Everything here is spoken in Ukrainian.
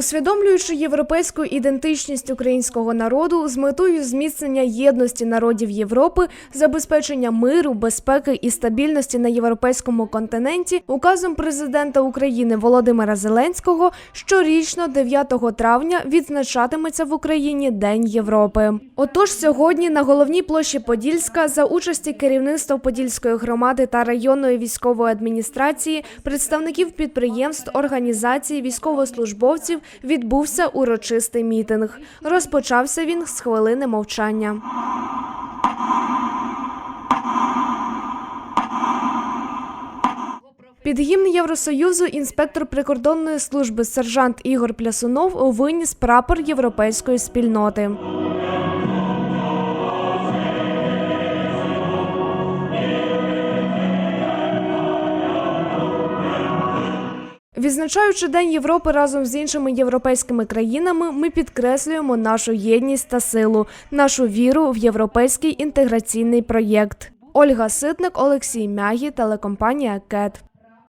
Усвідомлюючи європейську ідентичність українського народу з метою зміцнення єдності народів Європи, забезпечення миру, безпеки і стабільності на європейському континенті, указом президента України Володимира Зеленського щорічно 9 травня відзначатиметься в Україні День Європи. Отож, сьогодні на головній площі Подільська за участі керівництва Подільської громади та районної військової адміністрації, представників підприємств, організацій, військовослужбовців відбувся урочистий мітинг. Розпочався він з хвилини мовчання. Під гімн Євросоюзу інспектор прикордонної служби сержант Ігор Плясунов виніс прапор європейської спільноти. Відзначаючи День Європи разом з іншими європейськими країнами, ми підкреслюємо нашу єдність та силу, нашу віру в європейський інтеграційний проєкт. Ольга Ситник, Олексій Мягі, телекомпанія КЕТ.